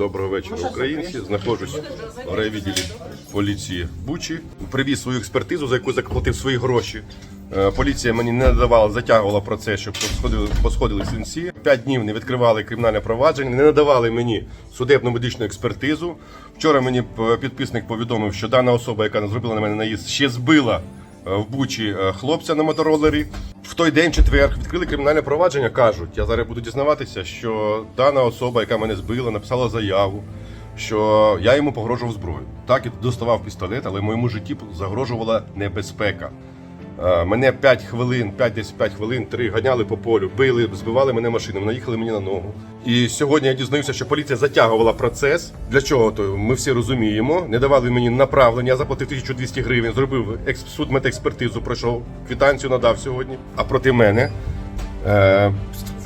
Доброго вечора, українці. Знаходжусь в райвідділі поліції Бучі. Привіз свою експертизу, за яку заплатив свої гроші. Е, Поліція мені не надавала, затягувала процес, щоб посходили, посходили сенсі. П'ять днів не відкривали кримінальне провадження, не надавали мені судебну медичну експертизу. Вчора мені підписник повідомив, що дана особа, яка зробила на мене наїзд, ще збила е, в Бучі е, хлопця на моторолері. В той день, четвер, відкрили кримінальне провадження. кажуть, я зараз буду дізнаватися, що дана особа, яка мене збила, написала заяву, що я йому погрожував зброю. Так, і доставав пістолет, але моєму житті загрожувала небезпека. Е, Мене 5 хвилин, 5-10 хвилин, 3 ганяли по полю, били, збивали мене машинами, наїхали мені на ногу. І сьогодні я дізнаюся, що поліція затягувала процес. Для чого то ми всі розуміємо. Не давали мені направлення, я заплатив 1200 гривень, зробив екс- судмедекспертизу, пройшов, квитанцію надав сьогодні. А проти мене е,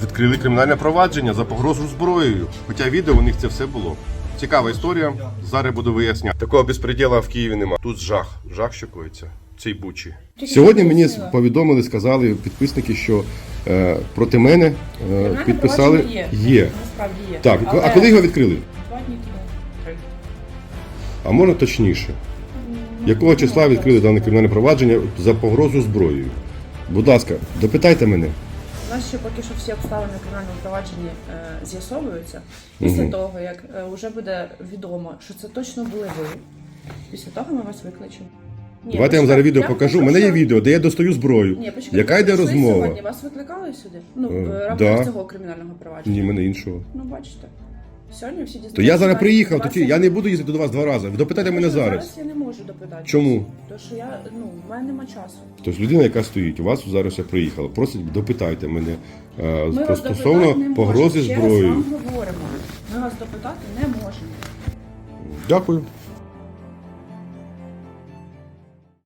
відкрили кримінальне провадження за погрозу зброєю. Хоча відео у них це все було. Цікава історія. Зараз буду виясняти. Такого безпреділа в Києві немає. Тут жах, жах що коїться. Цій бучі. Сьогодні мені повідомили, сказали підписники, що е, проти мене е, підписали провадження є. Насправді є. Так, Але а коли його відкрили? Два дні тому. Три. А можна точніше? Якого числа відкрили дане кримінальне провадження за погрозу зброєю? Будь ласка, допитайте мене. У нас ще поки що всі обставини в кримінальному провадженні е, з'ясовуються. Після Мгм. того, як е, вже буде відомо, що це точно були ви, після того ми вас викличемо. Ні, Давайте я вам почекайте, зараз відео я покажу. У мене є відео, де я достаю зброю. Ні, почекайте, Яка йде ви розмова? Сьогодні вас викликали сюди? Ну, Е, в рамках да. цього кримінального провадження. Ні, мене іншого. Ну, бачите. Сьогодні всі дізнаються. То я зараз приїхав, то ті- я не буду їздити до вас два рази. Ви допитайте мене зараз. Зараз я не можу допитати. Чому? Тому що я, ну, в мене нема часу. Тобто людина, яка стоїть, у вас зараз я приїхала, просить допитайте мене е, Ми вас стосовно допитати не погрози можемо. Ще раз зброєю. вам говоримо. Ми вас допитати не можемо. Дякую.